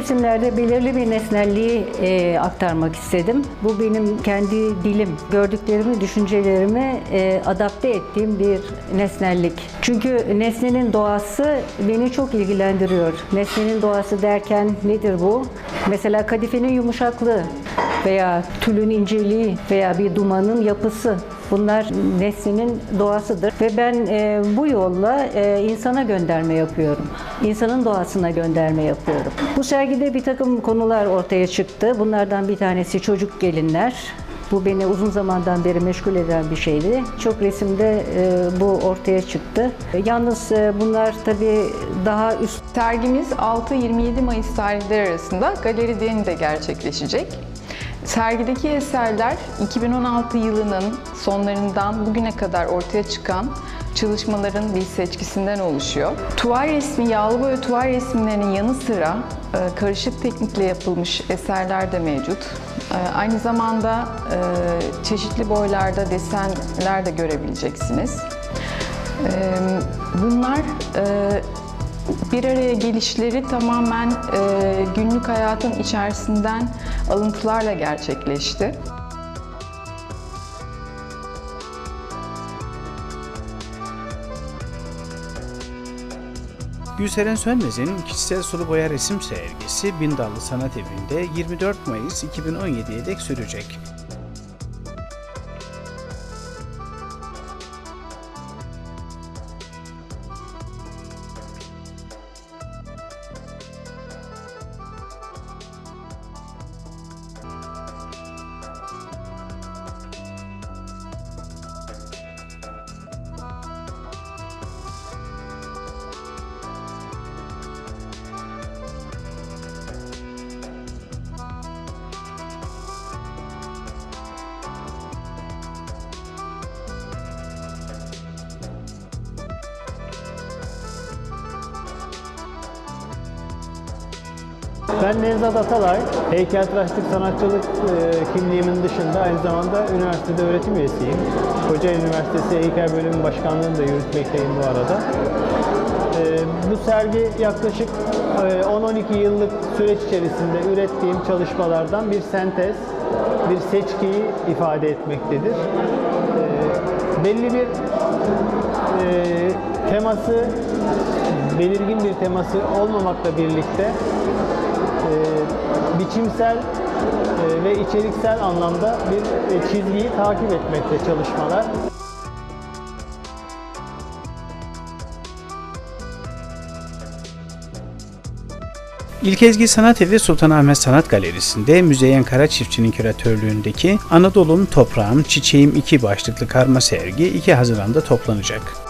Resimlerde belirli bir nesnelliği e, aktarmak istedim. Bu benim kendi dilim, gördüklerimi, düşüncelerimi e, adapte ettiğim bir nesnellik. Çünkü nesnenin doğası beni çok ilgilendiriyor. Nesnenin doğası derken nedir bu? Mesela kadifenin yumuşaklığı veya tülün inceliği veya bir dumanın yapısı. Bunlar nesnenin doğasıdır ve ben e, bu yolla e, insana gönderme yapıyorum. İnsanın doğasına gönderme yapıyorum. Bu sergide bir takım konular ortaya çıktı. Bunlardan bir tanesi çocuk gelinler. Bu beni uzun zamandan beri meşgul eden bir şeydi. Çok resimde e, bu ortaya çıktı. Yalnız e, bunlar tabii daha üst Sergimiz 6-27 Mayıs tarihleri arasında Galeri D'de gerçekleşecek. Sergideki eserler 2016 yılının sonlarından bugüne kadar ortaya çıkan çalışmaların bir seçkisinden oluşuyor. Tuval resmi, yağlı boya tuval resimlerinin yanı sıra e, karışık teknikle yapılmış eserler de mevcut. E, Aynı zamanda e, çeşitli boylarda desenler de görebileceksiniz. Bunlar bir araya gelişleri tamamen günlük hayatın içerisinden alıntılarla gerçekleşti. Gülseren Sönmez'in kişisel sulu boya resim sergisi Bindallı Sanat Evi'nde 24 Mayıs 2017'ye dek sürecek. Ben Nevzat Atalay, heykeltıraşlık sanatçılık e, kimliğimin dışında aynı zamanda üniversitede öğretim üyesiyim. Kocaeli Üniversitesi Heykel Bölümü Başkanlığı'nı da yürütmekteyim bu arada. E, bu sergi yaklaşık e, 10-12 yıllık süreç içerisinde ürettiğim çalışmalardan bir sentez, bir seçkiyi ifade etmektedir. E, belli bir e, teması, belirgin bir teması olmamakla birlikte e, biçimsel e, ve içeriksel anlamda bir e, çizgiyi takip etmekte çalışmalar. İlkezgi Sanat Evi Sultanahmet Sanat Galerisi'nde Müzeyyen Kara Çiftçi'nin küratörlüğündeki Anadolu'm Toprağım Çiçeğim 2 başlıklı karma sergi 2 Haziran'da toplanacak.